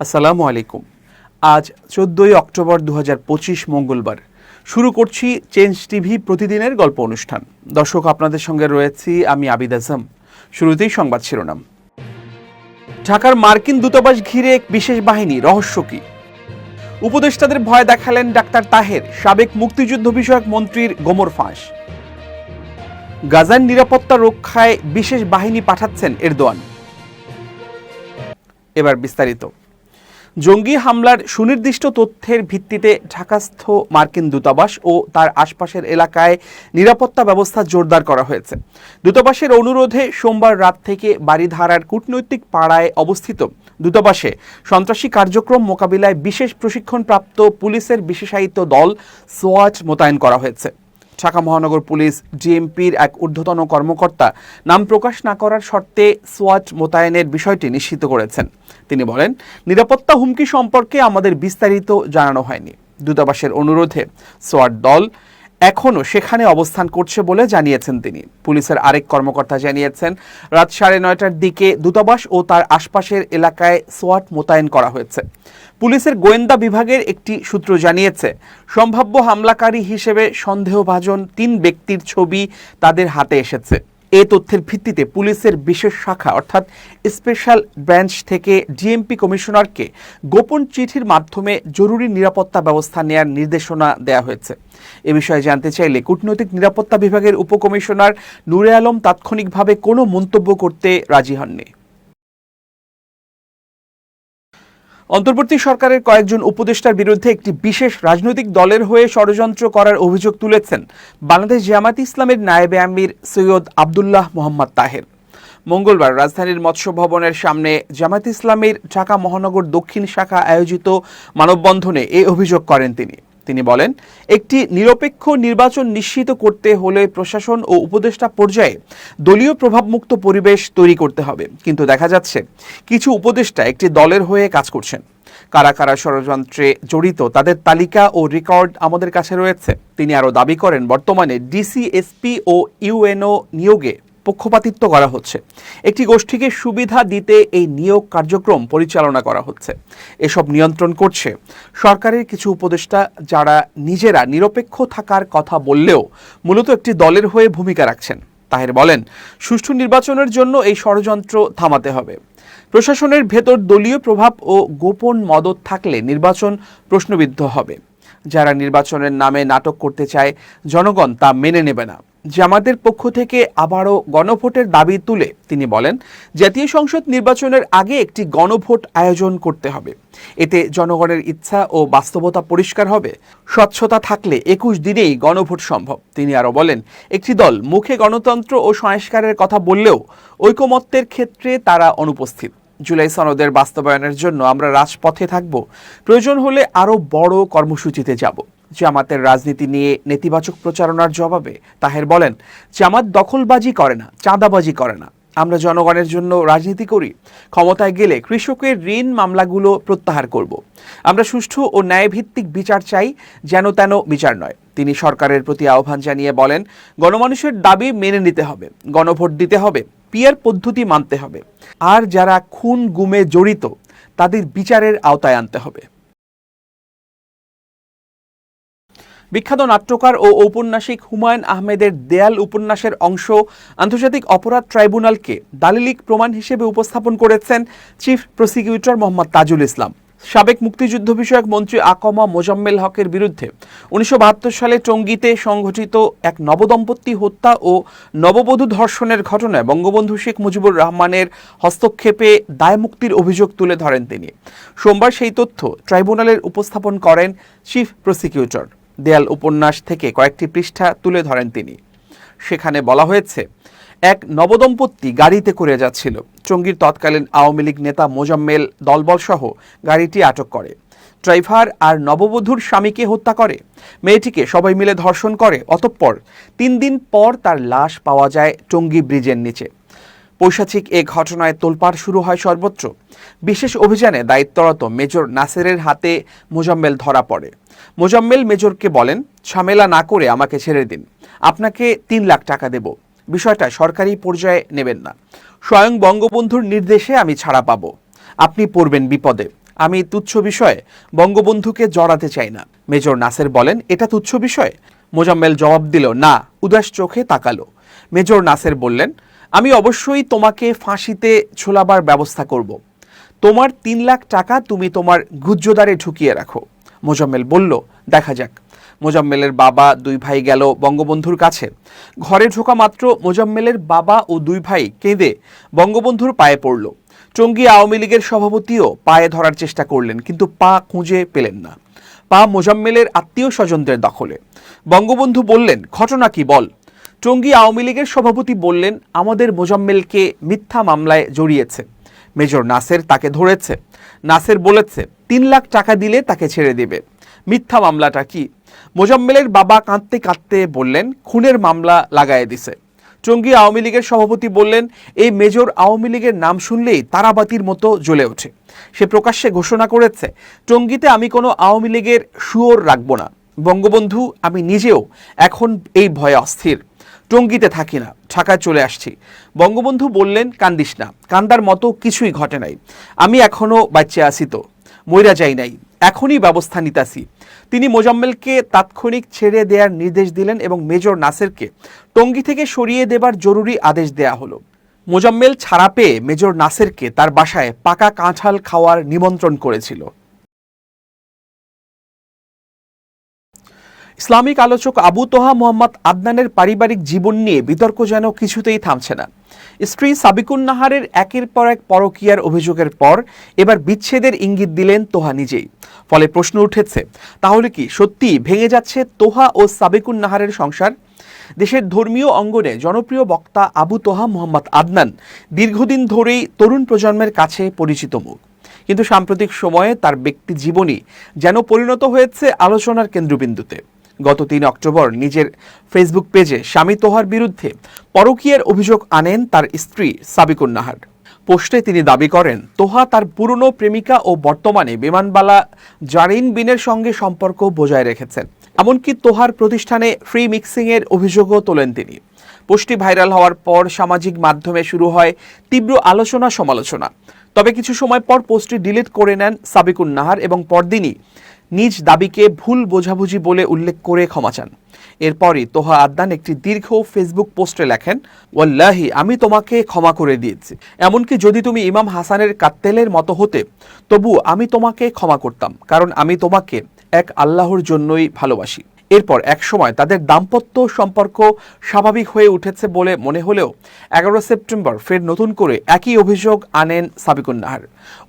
আসসালামু আলাইকুম। আজ চোদ্দোই অক্টোবর দু মঙ্গলবার। শুরু করছি চেঞ্জ টিভি প্রতিদিনের গল্প অনুষ্ঠান। দর্শক আপনাদের সঙ্গে রয়েছি আমি আবিদ আজম। শুরুতেই সংবাদ শিরোনাম। ঢাকার মার্কিন দূতাবাস ঘিরে এক বিশেষ বাহিনী, রহস্য কি? উপদেষ্টাদের ভয় দেখালেন ডাক্তার তাহের, সাবেক মুক্তিযুদ্ধ বিষয়ক মন্ত্রীর গোমর ফাঁস। গাজার নিরাপত্তা রক্ষায় বিশেষ বাহিনী পাঠাচ্ছেন এরদোয়ান। এবার বিস্তারিত। জঙ্গি হামলার সুনির্দিষ্ট তথ্যের ভিত্তিতে ঢাকাস্থ মার্কিন দূতাবাস ও তার আশপাশের এলাকায় নিরাপত্তা ব্যবস্থা জোরদার করা হয়েছে। দূতাবাসের অনুরোধে সোমবার রাত থেকে বাড়িধারার কূটনৈতিক পাড়ায় অবস্থিত দূতাবাসে সন্ত্রাসী কার্যক্রম মোকাবিলায় বিশেষ প্রশিক্ষণপ্রাপ্ত পুলিশের বিশেষায়িত দল সোয়াচ মোতায়েন করা হয়েছে। ঢাকা মহানগর পুলিশ ডিএমপির এক ঊর্ধ্বতন কর্মকর্তা নাম প্রকাশ না করার শর্তে সোয়াট মোতায়েনের বিষয়টি নিশ্চিত করেছেন। তিনি বলেন, নিরাপত্তা হুমকি সম্পর্কে আমাদের বিস্তারিত জানানো হয়নি। দূতাবাসের অনুরোধে সোয়াট দল এখনও সেখানে অবস্থান করছে বলে জানিয়েছেন তিনি। পুলিশের আরেক কর্মকর্তা জানিয়েছেন, রাত সাড়ে নয়টার দিকে দূতাবাস ও তার আশপাশের এলাকায় সোয়াট মোতায়েন করা হয়েছে। পুলিশের গোয়েন্দা বিভাগের একটি সূত্র জানিয়েছে, সম্ভাব্য হামলাকারী হিসেবে সন্দেহভাজন তিন ব্যক্তির ছবি তাদের হাতে এসেছে। এ তথ্যের ভিত্তিতে পুলিশের বিশেষ শাখা, অর্থাৎ স্পেশাল ব্রাঞ্চ থেকে ডিএমপি কমিশনারকে গোপন চিঠির মাধ্যমে জরুরি নিরাপত্তা ব্যবস্থা নেয়ার নির্দেশনা দেওয়া হয়েছে। এ বিষয়ে জানতে চাইলে কূটনৈতিক নিরাপত্তা বিভাগের উপকমিশনার নূরে আলম তাৎক্ষণিকভাবে কোনো মন্তব্য করতে রাজি হননি। অন্তর্বর্তী সরকারের কয়েকজন উপদেষ্টার বিরুদ্ধে একটি বিশেষ রাজনৈতিক দলের হয়ে ষড়যন্ত্র করার অভিযোগ তুলেছেন বাংলাদেশ জামাত ইসলামের নায়েবে আমির সৈয়দ আবদুল্লাহ মোহাম্মদ তাহের। মঙ্গলবার রাজধানীর মৎস্য ভবনের সামনে জামাত ইসলামের ঢাকা মহানগর দক্ষিণ শাখা আয়োজিত মানববন্ধনে এ অভিযোগ করেন তিনি। তিনি বলেন, একটি নিরপেক্ষ নির্বাচন নিশ্চিত করতে হলে প্রশাসন ও উপদেষ্টা পর্যায়ে দলীয় প্রভাবমুক্ত পরিবেশ তৈরি করতে হবে। কিন্তু দেখা যাচ্ছে, কিছু উপদেষ্টা একটি দলের হয়ে কাজ করছেন। কারা কারা ষড়যন্ত্রে জড়িত তাদের তালিকা ও রেকর্ড আমাদের কাছে রয়েছে। তিনি আরও দাবি করেন, বর্তমানে ডিসি এসপি ও ইউএনও নিয়োগে পক্ষপাতিত্ব করা হচ্ছে। একটি গোষ্ঠীকে সুবিধা দিতে এই নিয়োগ কার্যক্রম পরিচালনা করা হচ্ছে। এসব নিয়ন্ত্রণ করছে সরকারের কিছু উপদেষ্টা যারা নিজেরা নিরপেক্ষ থাকার কথা বললেও মূলত একটি দলের হয়ে ভূমিকা রাখছেন। তাহের বলেন, সুষ্ঠু নির্বাচনের জন্য এই ষড়যন্ত্র থামাতে হবে। প্রশাসনের ভেতর দলীয় প্রভাব ও গোপন মদত থাকলে নির্বাচন প্রশ্নবিদ্ধ হবে। যারা নির্বাচনের নামে নাটক করতে চায়, জনগণ তা মেনে নেবে না। জামাতের পক্ষ থেকে আবারও গণভোটের দাবি তুলে তিনি বলেন, জাতীয় সংসদ নির্বাচনের আগে একটি গণভোট আয়োজন করতে হবে। এতে জনগণের ইচ্ছা ও বাস্তবতা পরিষ্কার হবে। স্বচ্ছতা থাকলে একুশ দিনেই গণভোট সম্ভব। তিনি আরও বলেন, একটি দল মুখে গণতন্ত্র ও সংস্কারের কথা বললেও ঐকমত্যের ক্ষেত্রে তারা অনুপস্থিত। জুলাই সনদের বাস্তবায়নের জন্য আমরা রাজপথে থাকব। প্রয়োজন হলে আরও বড় কর্মসূচিতে যাব। জামাতের রাজনীতি নিয়ে নেতিবাচক প্রচারণার জবাবে তাহের বলেন, জামাত দখলবাজি করে না, চাঁদাবাজি করে না। আমরা জনগণের জন্য রাজনীতি করি। ক্ষমতায় গেলে কৃষকের ঋণ মামলাগুলো প্রত্যাহার করব। আমরা সুষ্ঠু ও ন্যায়ভিত্তিক বিচার চাই, যেন তেন বিচার নয়। তিনি সরকারের প্রতি আহ্বান জানিয়ে বলেন, গণমানুষের দাবি মেনে নিতে হবে, গণভোট দিতে হবে, পিয়ার পদ্ধতি মানতে হবে। আর যারা খুন গুমে জড়িত, তাদের বিচারের আওতায় আনতে হবে। বিখ্যাত নাট্যকার ও ঔপন্যাসিক হুমায়ুন আহমেদের দেয়াল উপন্যাসের অংশ আন্তর্জাতিক অপরাধ ট্রাইব্যুনালকে দালিলিক প্রমাণ হিসেবে উপস্থাপন করেছেন চিফ প্রসিকিউটর মোহাম্মদ তাজুল ইসলাম। সাবেক মুক্তিযুদ্ধ বিষয়ক মন্ত্রী আকমা মোজাম্মেল হকের বিরুদ্ধে উনিশশো বাহাত্তর সালে টঙ্গীতে সংঘটিত এক নবদম্পতি হত্যা ও নববধূ ধর্ষণের ঘটনায় বঙ্গবন্ধু শেখ মুজিবুর রহমানের হস্তক্ষেপে দায়মুক্তির অভিযোগ তুলে ধরেন তিনি। সোমবার সেই তথ্য ট্রাইব্যুনালের উপস্থাপন করেন চিফ প্রসিকিউটর। দেয়াল উপন্যাস থেকে কয়েকটি পৃষ্ঠা তুলে ধরেন তিনি। সেখানে বলা হয়েছে, এক নবদম্পতি গাড়িতে করে যাচ্ছিল। চঙ্গীর তৎকালীন আওয়ামী লীগ নেতা মোজাম্মেল দলবল সহ গাড়িটি আটক করে। ড্রাইভার আর নববধূর স্বামীকে হত্যা করে। মেয়েটিকে সবাই মিলে ধর্ষণ করে। অতঃপর তিন দিন পর তার লাশ পাওয়া যায় টঙ্গী ব্রিজের নিচে। পৈশাচিক এ ঘটনায় তোলপাড় শুরু হয় সর্বত্র। বিশেষ অভিযানে দায়িত্বরত মেজর নাসেরের হাতে মোজাম্মেল ধরা পড়ে। মোজাম্মেল মেজরকে বলেন, ঝামেলা না করে আমাকে ছেড়ে দিন। আপনাকে তিন লাখ টাকা দেব। বিষয়টা সরকারি পর্যায়ে নেবেন না। স্বয়ং বঙ্গবন্ধুর নির্দেশে আমি ছাড়া পাবো। আপনি পড়বেন বিপদে। আমি তুচ্ছ বিষয়ে বঙ্গবন্ধুকে জড়াতে চাই না। মেজর নাসের বলেন, এটা তুচ্ছ বিষয়? মোজাম্মেল জবাব দিল, না। উদাস চোখে তাকালো। মেজর নাসের বললেন আমি অবশ্যই তোমাকে ফাঁসিতে ছোলাবার ব্যবস্থা করব। তোমার তিন লাখ টাকা তুমি তোমার গুজ্জোদারে ঢুকিয়ে রাখো। মোজাম্মেল বলল, দেখা যাক। মোজাম্মেলের বাবা দুই ভাই গেল বঙ্গবন্ধুর কাছে। ঘরে ঢোকা মাত্র মোজাম্মেলের বাবা ও দুই ভাই কেঁদে বঙ্গবন্ধুর পায়ে পড়ল। টঙ্গী আওয়ামী লীগের সভাপতিও পায়ে ধরার চেষ্টা করলেন, কিন্তু পা খুঁজে পেলেন না। পা মোজাম্মেলের আত্মীয় স্বজনদের দখলে। বঙ্গবন্ধু বললেন, ঘটনা কি বল? টঙ্গী আওয়ামী লীগের সভাপতি বললেন, আমাদের মোজাম্মেলকে মিথ্যা মামলায় জড়িয়েছে। মেজর নাসের তাকে ধরেছে। নাসের বলেছে, তিন লাখ টাকা দিলে তাকে ছেড়ে দেবে। মিথ্যা মামলাটা কি? মোজাম্মেলের বাবা কাঁদতে কাঁদতে বললেন, খুনের মামলা লাগায়ে দিছে। টঙ্গী আওয়ামী লীগের সভাপতি বললেন, এই মেজর আওয়ামী লীগের নাম শুনলেই তারাবাতির মতো জ্বলে ওঠে। সে প্রকাশ্যে ঘোষণা করেছে টঙ্গীতে আমি কোনো আওয়ামী লীগের সুয়োর রাখব না। বঙ্গবন্ধু, আমি নিজেও এখন এই ভয়ে অস্থির। টঙ্গিতে থাকি না, ঢাকায় চলে আসছি। বঙ্গবন্ধু বললেন, কান্দিস না, কান্দার মতো কিছুই ঘটে নাই। আমি এখনও বাচ্চা আছি তো, মইরা যাই নাই, এখনই ব্যবস্থা নিতাছি। তিনি মোজাম্মেলকে তাৎক্ষণিক ছেড়ে দেওয়ার নির্দেশ দিলেন এবং মেজর নাসেরকে টঙ্গি থেকে সরিয়ে দেবার জরুরি আদেশ দেয়া হলো। মোজাম্মেল ছাড়া পেয়ে মেজর নাসেরকে তার বাসায় পাকা কাঁঠাল খাওয়ার নিমন্ত্রণ করেছিল। ইসলামিক আলোচক আবু তোহা মোহাম্মদ আদনানের পারিবারিক জীবন নিয়ে বিতর্ক যেন কিছুতেই থামছে না। স্ত্রী সাবিকুন নাহারের একের পর এক পরকীয়ার অভিযোগের পর এবার বিচ্ছেদের ইঙ্গিত দিলেন তোহা নিজেই। ফলে প্রশ্ন উঠেছে, তাহলে কি সত্যি ভেঙে যাচ্ছে তোহা ও সাবিকুন নাহারের সংসার? দেশের ধর্মীয় অঙ্গনে জনপ্রিয় বক্তা আবু তোহা মোহাম্মদ আদনান দীর্ঘদিন ধরেই তরুণ প্রজন্মের কাছে পরিচিত মুখ। কিন্তু সাম্প্রতিক সময়ে তার ব্যক্তি জীবনী যেন পরিণত হয়েছে আলোচনার কেন্দ্রবিন্দুতে। গত তিন অক্টোবর নিজের ফেসবুক পেজে স্বামী তোহার বিরুদ্ধে পরকীয়ার অভিযোগ আনেন তার স্ত্রী সাবিকুন নাহার পোস্টে তিনি দাবি করেন, তোহা তার পুরনো প্রেমিকা ও বর্তমানে বিমানবালা জারিন বিনের সঙ্গে সম্পর্ক বজায় রেখেছেন। এমনকি তোহার প্রতিষ্ঠানে ফ্রি মিক্সিংয়ের অভিযোগও তোলেন তিনি। পোস্টটি ভাইরাল হওয়ার পর সামাজিক মাধ্যমে শুরু হয় তীব্র আলোচনা সমালোচনা তবে কিছু সময় পর পোস্টটি ডিলিট করে নেন সাবিকুন নাহার এবং পরদিনই নিজ দাবিকে ভুল বোঝাবুঝি বলে উল্লেখ করে ক্ষমা চান। এরপরই তোহা আদনান একটি দীর্ঘ ফেসবুক পোস্টে লেখেন, ওয়াল্লাহি, আমি তোমাকে ক্ষমা করে দিয়েছি। এমনকি যদি তুমি ইমাম হাসানের কাত্তেলের মতো হতে তবু আমি তোমাকে ক্ষমা করতাম, কারণ আমি তোমাকে এক আল্লাহর জন্যই ভালোবাসি। এরপর একসময় তাদের দাম্পত্য সম্পর্ক স্বাভাবিক হয়ে উঠেছে বলে মনে হলেও এগারো সেপ্টেম্বর ফের নতুন করে একই অভিযোগ আনেন সাবিকুন নাহার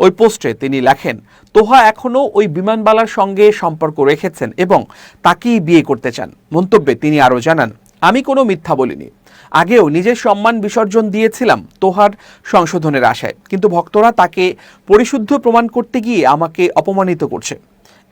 ওই পোস্টে তিনি লেখেন, তোহা এখনও ওই বিমানবালার সঙ্গে সম্পর্ক রেখেছেন এবং তাকেই বিয়ে করতে চান। মন্তব্যে তিনি আরও জানান, আমি কোনো মিথ্যা বলিনি। আগেও নিজের সম্মান বিসর্জন দিয়েছিলাম তোহার সংশোধনের আশায়, কিন্তু ভক্তরা তাকে পরিশুদ্ধ প্রমাণ করতে গিয়ে আমাকে অপমানিত করছে।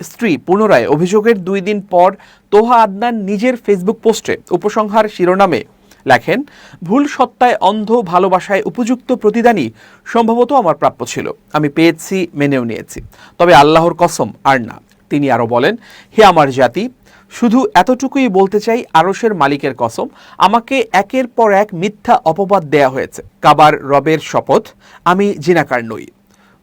স্ত্রী পুনরায় অভিযোগের দুই দিন পর তোহা আদনান নিজের ফেসবুক পোস্টে উপসংহার শিরোনামে লেখেন, ভুল সত্তায় অন্ধ ভালোবাসায় উপযুক্ত প্রতিদানই সম্ভবত আমার প্রাপ্য ছিল। আমি পেয়েছি, মেনেও নিয়েছি। তবে আল্লাহর কসম আর না। তিনি আরও বলেন, হে আমার জাতি, শুধু এতটুকুই বলতে চাই আরসের মালিকের কসম, আমাকে একের পর এক মিথ্যা অপবাদ দেয়া হয়েছে। কাবার রবের শপথ, আমি জিনাকার নই।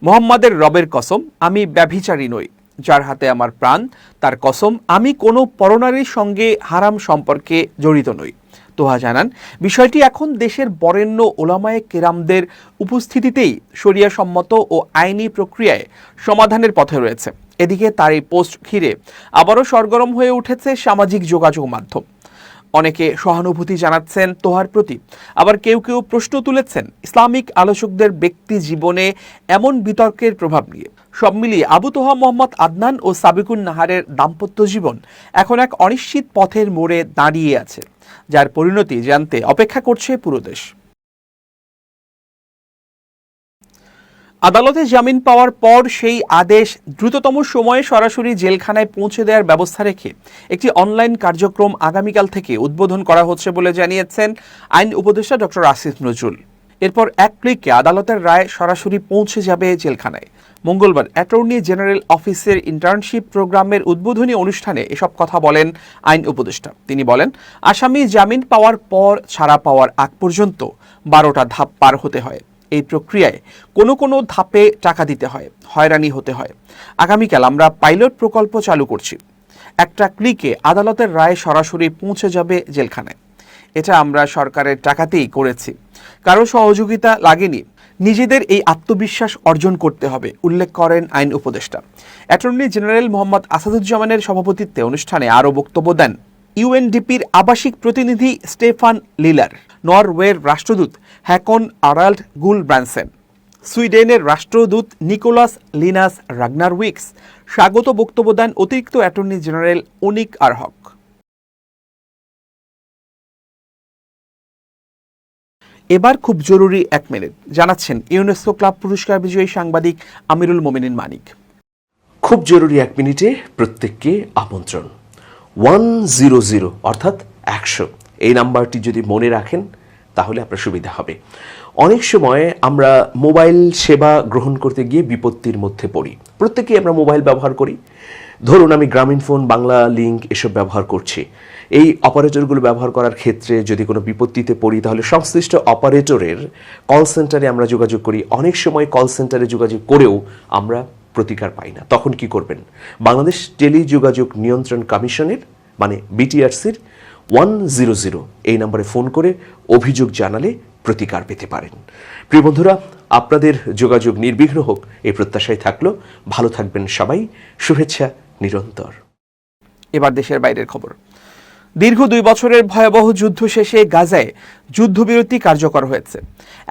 মোহাম্মদের রবের কসম, আমি ব্যভিচারী নই। যার হাতে আমার প্রাণ, তার কসম, আমি কোনো পরনারীর সঙ্গে হারাম সম্পর্কে জড়িত নই। তোহা জানান, বিষয়টি এখন দেশের বরেণ্য ওলামায়ে কেরামদের উপস্থিতিতেই সম্মত ও আইনি প্রক্রিয়ায় সমাধানের পথে রয়েছে। এদিকে তার এই পোস্ট ঘিরে আবারও সরগরম হয়ে উঠেছে সামাজিক যোগাযোগ মাধ্যম। অনেকে সহানুভূতি জানাচ্ছেন তোহার প্রতি। আবার কেউ কেউ প্রশ্ন তুলেছেন, ইসলামিক আলোচকদের ব্যক্তি জীবনে এমন বিতর্কের প্রভাব নিয়ে। সব মিলিয়ে আবু তোহা, মোহাম্মদ আদনান ও সাবিকুন নাহারের দাম্পত্য জীবন এখন এক অনিশ্চিত পথের মোড়ে দাঁড়িয়ে আছে, যার পরিণতি জানতে অপেক্ষা করছে পুরো দেশ। আদালতে জামিন পাওয়ার পর সেই আদেশ দ্রুততম সময়ে সরাসরি জেলখানায় পৌঁছে দেওয়ার ব্যবস্থা রেখে একটি অনলাইন কার্যক্রম আগামীকাল থেকে উদ্বোধন করা হচ্ছে বলে জানিয়েছেন আইন উপদেষ্টা ডক্টর আসিফ নজরুল। এরপর এক ক্লিকে আদালতের রায় সরাসরি পৌঁছে যাবে জেলখানায়। মঙ্গলবার অ্যাটর্নি জেনারেল অফিসের ইন্টার্নশিপ প্রোগ্রামের উদ্বোধনী অনুষ্ঠানে এসব কথা বলেন আইন উপদেষ্টা। তিনি বলেন, আসামি জামিন পাওয়ার পর ছাড়া পাওয়ার আগ পর্যন্ত বারোটা ধাপ পার হতে হয়। এই প্রক্রিয়ায় কোনো কোনো ধাপে টাকা দিতে হয়, হয়রানি হতে হয়। আগামীকাল আমরা পাইলট প্রকল্প চালু করছি। একটা ক্লিকে আদালতের রায় সরাসরি পৌঁছে যাবে জেলখানায়। এটা আমরা সরকারের টাকাতেই করেছি। কারও সহযোগিতা লাগেনি নিজেদের এই আত্মবিশ্বাস অর্জন করতে হবে, উল্লেখ করেন আইন উপদেষ্টা। অ্যাটর্নি জেনারেল মোহাম্মদ আসাদুজ্জামানের সভাপতিত্বে অনুষ্ঠানে আরও বক্তব্য দেন ইউএনডিপির আবাসিক প্রতিনিধি স্টেফান লিলার, নরওয়ের রাষ্ট্রদূত হ্যাকন আরাল্ড গুল ব্রানসেন সুইডেনের রাষ্ট্রদূত নিকোলাস লিনাস রাগনার উইক্স স্বাগত বক্তব্য দেন অতিরিক্ত অ্যাটর্নি জেনারেল অনিক আরহক। এবার খুব জরুরি এক মিনিট। জানাচ্ছেন ইউনেস্কো ক্লাব পুরস্কার বিজয়ী সাংবাদিক আমিরুল মোমিনিন মানিক। খুব জরুরি এক মিনিটে প্রত্যেককে আমন্ত্রণ। ওয়ান জিরো জিরো অর্থাৎ একশো। এই নাম্বারটি যদি মনে রাখেন, তাহলে আপনার সুবিধা হবে। অনেক সময় আমরা মোবাইল সেবা গ্রহণ করতে গিয়ে বিপত্তির মধ্যে পড়ি। প্রত্যেকেই আমরা মোবাইল ব্যবহার করি। ধরুন আমি গ্রামীণ ফোন, বাংলা লিঙ্ক এসব ব্যবহার করছি। এই অপারেটরগুলো ব্যবহার করার ক্ষেত্রে যদি কোনো বিপত্তিতে পড়ি, তাহলে সংশ্লিষ্ট অপারেটরের কল সেন্টারে আমরা যোগাযোগ করি। অনেক সময় কল সেন্টারে যোগাযোগ করেও আমরা প্রতিকার পাই না। তখন কি করবেন? বাংলাদেশ টেলিযোগাযোগ নিয়ন্ত্রণ কমিশনের মানে বিটিআরসির ওয়ান জিরো জিরো এই নম্বরে ফোন করে অভিযোগ জানালে প্রতিকার পেতে পারেন। প্রিয় বন্ধুরা, আপনাদের যোগাযোগ নির্বিঘ্ন হোক, এই প্রত্যাশায় থাকল। ভালো থাকবেন সবাই। শুভেচ্ছা নিরন্তর। এবার দেশের বাইরের খবর। দীর্ঘ দুই বছরের ভয়াবহ যুদ্ধ শেষে গাজায় যুদ্ধবিরতি কার্যকর হয়েছে।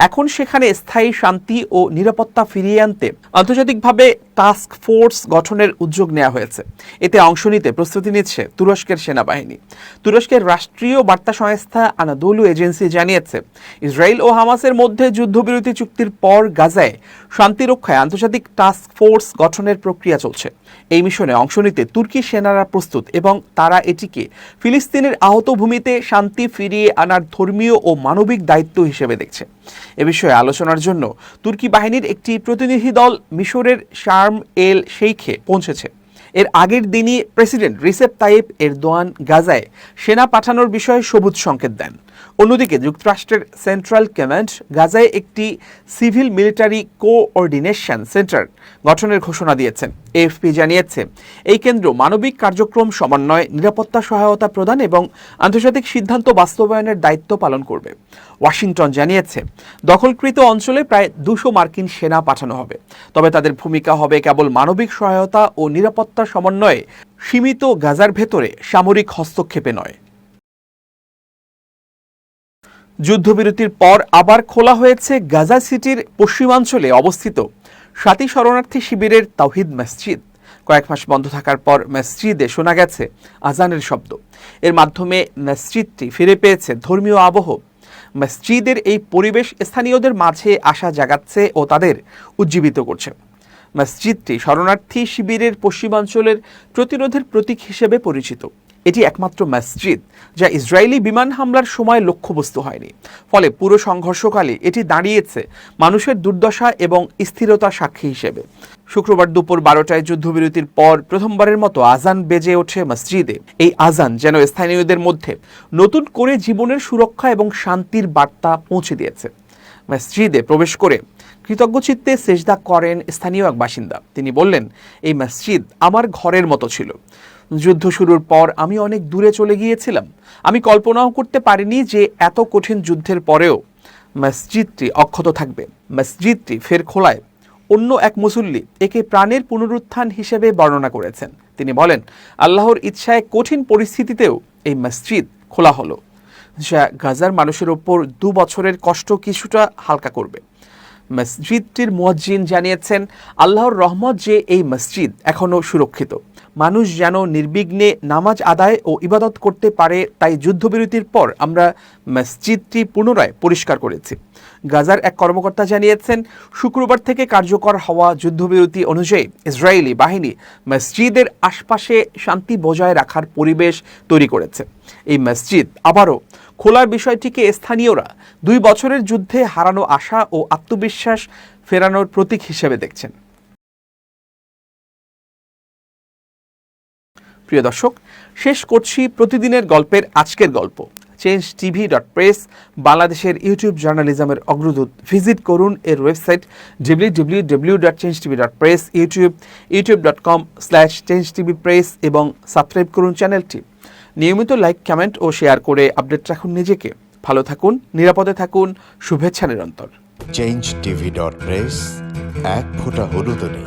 এখন সেখানে স্থায়ী শান্তি ও নিরাপত্তা ফিরিয়ে আনতে আন্তর্জাতিকভাবে টাস্ক ফোর্স গঠনের উদ্যোগ নেওয়া হয়েছে। এতে অংশ নিতে প্রস্তুতি নিচ্ছে তুরস্কের সেনাবাহিনী। তুরস্কের রাষ্ট্রীয় বার্তা সংস্থা আনাদোলু এজেন্সি জানিয়েছে, ইসরায়েল ও হামাসের মধ্যে যুদ্ধবিরতি চুক্তির পর গাজায় শান্তি রক্ষায় আন্তর্জাতিক টাস্ক ফোর্স গঠনের প্রক্রিয়া চলছে। এই মিশনে অংশ নিতে তুর্কি সেনারা প্রস্তুত এবং তারা এটিকে ফিলিস্তিনের আহত ভূমিতে শান্তি ফিরিয়ে আনার ধর্মীয় ও মানবিক দায়িত্ব হিসেবে দেখছে। এ বিষয়ে আলোচনার জন্য তুর্কি বাহিনীর একটি প্রতিনিধি দল মিশরের শার্ম এল শেইখে পৌঁছেছে। এর আগের দিনই প্রেসিডেন্ট রিসেপ তাইপ এরদোয়ান গাজায় সেনা পাঠানোর বিষয়ে সবুজ সংকেত দেন। অন্যদিকে যুক্তরাষ্ট্রের সেন্ট্রাল কমান্ড গাজায় একটি সিভিল মিলিটারি কোঅর্ডিনেশন সেন্টার গঠনের ঘোষণা দিয়েছেন এএফপি জানিয়েছে, এই কেন্দ্র মানবিক কার্যক্রম সমন্বয়, নিরাপত্তা সহায়তা প্রদান এবং আন্তর্জাতিক সিদ্ধান্ত বাস্তবায়নের দায়িত্ব পালন করবে। ওয়াশিংটন জানিয়েছে, দখলকৃত অঞ্চলে প্রায় দুশো মার্কিন সেনা পাঠানো হবে। তবে তাদের ভূমিকা হবে কেবল মানবিক সহায়তা ও নিরাপত্তা সমন্বয়ে, সীমিত গাজার ভেতরে সামরিক হস্তক্ষেপে নয়। যুদ্ধবিরতির পর আবার খোলা হয়েছে গাজা সিটির পশ্চিমাঞ্চলে অবস্থিত সাতী শরণার্থী শিবিরের তাওহিদ মসজিদ। কয়েক মাস বন্ধ থাকার পর মসজিদে শোনা গেছে আজানের শব্দ। এর মাধ্যমে মসজিদটি ফিরে পেয়েছে ধর্মীয় আবহ। মসজিদের এই পরিবেশ স্থানীয়দের মাঝে আশা জাগাচ্ছে ও তাদের উজ্জীবিত করছে। মসজিদটি শরণার্থী শিবিরের পশ্চিমাঞ্চলের প্রতিরোধের প্রতীক হিসেবে পরিচিত। এটি একমাত্র মসজিদ যা ইসরায়েলি বিমান হামলার সময় লক্ষ্যবস্তু হয়নি। ফলে পুরো সংঘর্ষকালে এটি দাঁড়িয়েছে মানুষের দুর্দশা এবং স্থিরতা সাক্ষী হিসেবে। শুক্রবার দুপুর বারোটায় যুদ্ধবিরতির পর প্রথমবারের মতো আজান বেজে ওঠে মসজিদে। এই আজান যেন স্থানীয়দের মধ্যে নতুন করে জীবনের সুরক্ষা এবং শান্তির বার্তা পৌঁছে দিয়েছে। মসজিদে প্রবেশ করে কৃতজ্ঞ চিত্তে সেজদা করেন স্থানীয় এক বাসিন্দা। তিনি বললেন, এই মসজিদ আমার ঘরের মতো ছিল। যুদ্ধ শুরুর পর আমি অনেক দূরে চলে গিয়েছিলাম। আমি কল্পনাও করতে পারিনি যে এত কঠিন যুদ্ধের পরেও মসজিদটি অক্ষত থাকবে। মসজিদটি ফের খোলায়। অন্য এক মুসল্লি একে প্রাণের পুনরুত্থান হিসেবে বর্ণনা করেছেন। তিনি বলেন, আল্লাহর ইচ্ছায় কঠিন পরিস্থিতিতেও এই মসজিদ খোলা হলো, যা গাজার মানুষের ওপর দু বছরের কষ্ট কিছুটা হালকা করবে। মসজিদটির মুয়াজ্জিন জানিয়েছেন, আল্লাহর রহমত যে এই মসজিদ এখনও সুরক্ষিত। মানুষ যেন নির্বিঘ্নে নামাজ আদায় ও ইবাদত করতে পারে, তাই যুদ্ধবিরতির পর আমরা মসজিদটি পুনরায় পরিষ্কার করেছি। গাজার এক কর্মকর্তা জানিয়েছেন, শুক্রবার থেকে কার্যকর হওয়া যুদ্ধবিরতি অনুযায়ী ইসরায়েলি বাহিনী মসজিদের আশপাশে শান্তি বজায় রাখার পরিবেশ তৈরি করেছে। এই মসজিদ আবারও খোলার বিষয়টিকে স্থানীয়রা দুই বছরের যুদ্ধে হারানো আশা ও আত্মবিশ্বাস ফেরানোর প্রতীক হিসেবে দেখছেন। প্রিয় দর্শক, শেষ করছি প্রতিদিনের গল্পের আজকের গল্প। চেঞ্জ টিভি ডট প্রেস বাংলাদেশের ইউটিউব জার্নালিজমের অগ্রদূত। ভিজিট করুন এর website W W dot change TV dot press YouTube YouTube dot com slash change TV press এবং সাবস্ক্রাইব করুন চ্যানেলটি। নিয়মিত লাইক, কমেন্ট ও শেয়ার করে আপডেট রাখুন নিজেকে। ভালো থাকুন, নিরাপদে থাকুন, শুভেচ্ছা নিরন্তর। চেঞ্জ টিভি ডট প্রেস এক ফোঁটা হলুদ নেই